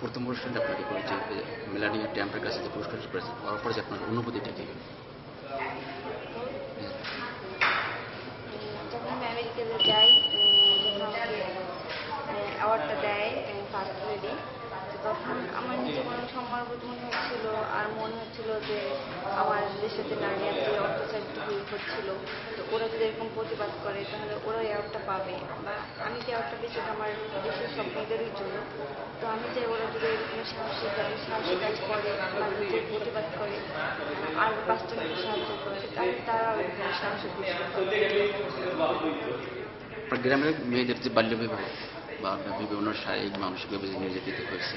প্রথম পুরস্কারটা আপনাকে করেছে মেলানিয়া ট্যাম্পের কাছে যে পুরস্কার পেয়েছে পাওয়ার পরে যে আপনার অনুভূতিটা কি? আমি আমার নিজে কোনো সম্মানবোধ মনে হচ্ছিল, আর মনে হচ্ছিল যে আমার দেশের যে নারীরা যে অত্যাচারটুকু হচ্ছিল তো ওরা যদি এরকম প্রতিবাদ করে তাহলে ওরা অ্যাওয়ার্ডটা পাবে। বা আমি যে অ্যাওয়ার্ডটা পেয়েছি আমার দেশের সব মেয়েদেরই জন্য। তো আমি চাই ওরা যদি এরকম সাহসী সাহসী কাজ করে বা নিজের প্রতিবাদ করে আর পাঁচজনকে সাহায্য করে তাহলে তারা ওরকম সাহসী গ্রামের মেয়েদের যে বাল্য বিবাহ বা বিভিন্ন শারীরিক মানসিকভাবে নির্যাতিত হয়েছে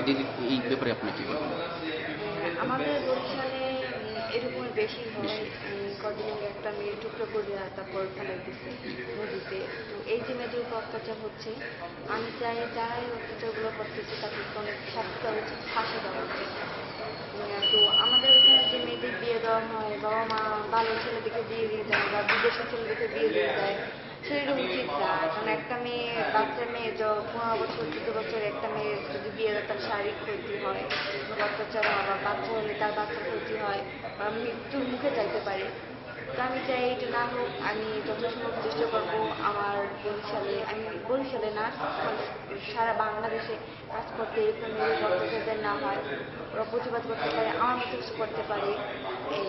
এটি এই ব্যাপারে আপনি কি বলবেন? আমাদের বরিশালে এরকম বেশি হয়। টুকরো করে তারপর ফেলে দিচ্ছে নদীতে তো এই যে মেয়েদের উপর অত্যাচার হচ্ছে আমি চাই যারা এই অত্যাচারগুলো করতেছে তাদেরকে অনেক শাস্তি দেওয়া উচিত দেওয়া উচিত তো আমাদের এখানে যে মেয়েদের বিয়ে দেওয়া হয় বাবা মা ভালো ছেলেদেরকে বিয়ে দিয়ে দেয় বা বিদেশি ছেলেদেরকে বিয়ে দিয়ে দেয় সেটা উচিত না কারণ একটা মেয়ে বাচ্চা মেয়ে পনেরো বছর চোদ্দ বছর একটা মেয়ে যদি বিয়ে দেয় তার শারীরিক ক্ষতি হয় অত্যাচার হয় বা বাচ্চা হলে তার বাচ্চার ক্ষতি হয়, বা মৃত্যুর মুখে যাইতে পারে। আমি চাই এটা না হোক, আমি যথাসম্ভব চেষ্টা করব আমার বরিশালে, আমি বরিশালে না, সারা বাংলাদেশে কাজ করতে এরকম অত্যাচার না হয়, ওরা প্রতিবাদ করতে পারে, আমার মতো কিছু করতে পারে, এই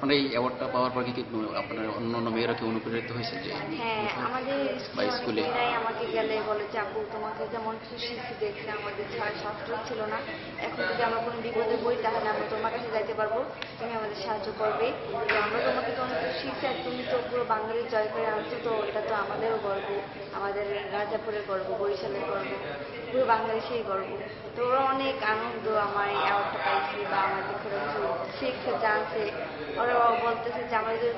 মানে এই অ্যাওয়ার্ডটা পাওয়ার পর কি আপনার অন্য অন্য মেয়েরা কি অনুপ্রেরিত হয়েছে যে হ্যাঁ আমাদের বা স্কুলে আমাকে গেলে বলে যে আপু তোমাকে যেমন কিছু শিখতে আমাদের ছাড় শাস্ত্র ছিল না এখন যদি আমরা কোনো বিপদে পড়ি তাহলে আমরা তোমার কাছে যাইতে পারব তুমি আমাদের সাহায্য করবে। তো আমরা তোমাকে তো অনেক শিখছি আর তুমি তো পুরো বাঙালির জয় করে আনছো তো এটা তো আমাদেরও গর্ব আমাদের রাজাপুরের গর্ব বরিশালের গর্ব পুরো বাংলাদেশেই গর্ব। তো ওরা অনেক আনন্দ আমার এই অ্যাওয়ার্ডটা পাইছি বা শিখছে জানছে। ওরা বলতেছে যে আমাদের